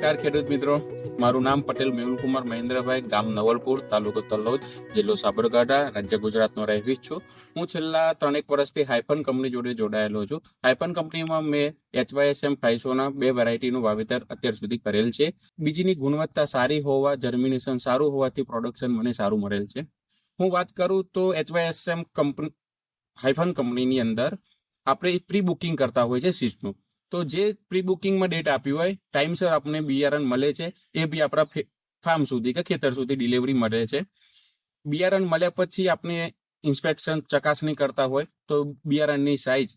નમસ્કાર ખેડૂત મિત્રો. મારું નામ પટેલ મેહુલકુમાર મહેન્દ્રભાઈ, ગામ નવલપુર, તાલુકો તલોદ, જિલ્લો સાબરકાંઠા, રાજ્ય ગુજરાતનો રહેવી છું. હું છેલ્લા ત્રણેક વર્ષથી હાઇફન કંપની જોડે જોડાયેલો છું. હાઇફન કંપનીમાં મેં એચવાયએસએમ ફાઈસોના બે વેરાયટીનું વાવેતર અત્યાર સુધી કરેલ છે. બીજીની ગુણવત્તા સારી હોવા, જર્મિનેશન સારું હોવાથી પ્રોડક્શન મને સારું મળેલ છે. હું વાત કરું તો એચવાયએસએમ કંપની હાઇફન કંપનીની અંદર આપણે પ્રી બુકિંગ કરતા હોય છે સીટનું તો જે પ્રી બુકિંગમાં ડેટ આપ્યું હોય ટાઈમસર આપણને બિયારણ મળે છે. એ બી આપણા ફાર્મ સુધી કે ખેતર સુધી ડિલિવરી મળે છે. બિયારણ મળ્યા પછી આપણે ઇન્સ્પેક્શન ચકાસણી કરતા હોય તો બિયારણની સાઇઝ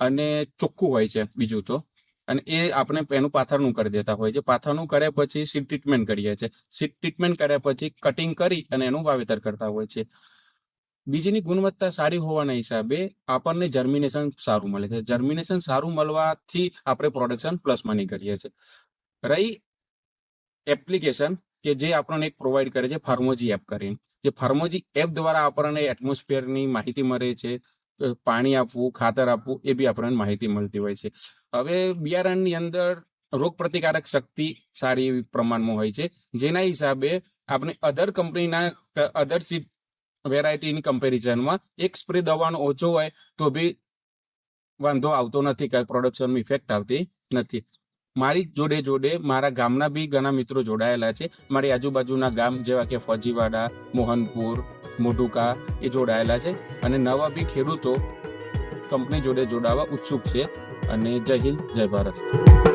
અને ચોખ્ખું હોય છે બીજું તો. અને એ આપણે એનું પાથરનું કરી દેતા હોય છે. પાથરનું કર્યા પછી સીટ ટ્રીટમેન્ટ કરીએ છીએ. સીટ ટ્રીટમેન્ટ કર્યા પછી કટિંગ કરી અને એનું વાવેતર કરતા હોય છે. બીજીની ગુણવત્તા સારી હોવાના હિસાબે આપણને જર્મિનેશન સારું મળે છે. જર્મિનેશન સારું મળવાથી આપણે પ્રોડક્શન પ્લસ નીકળીએ છીએ. રહી એપ્લિકેશન કે જે આપણને એક પ્રોવાઈડ કરે છે ફાર્મોજી એપ કરીને. જે ફાર્મોજી એપ દ્વારા આપણને એટમોસ્ફિયરની માહિતી મળે છે પાણી આપવું, ખાતર આપવું, એ બી આપણને માહિતી મળતી હોય છે. હવે બિયારણની અંદર રોગ પ્રતિકારક શક્તિ સારી એવી પ્રમાણમાં હોય છે. જેના હિસાબે આપણે અધર કંપનીના અધર સીડ વેરાયટીની કમ્પેરિઝનમાં એક સ્પ્રે દવાનો ઓછો હોય તો બી વાંધો આવતો નથી કે પ્રોડક્શનમાં ઇફેક્ટ આવતી નથી. મારી જોડે જોડે મારા ગામના બી ઘણા મિત્રો જોડાયેલા છે. મારી આજુબાજુના ગામ જેવા કે ફોજીવાડા, મોહનપુર મોટુકા એ જોડાયેલા છે અને નવા બી ખેડૂતો કંપની જોડે જોડાવા ઉત્સુક છે. અને જય હિન્દ, જય ભારત.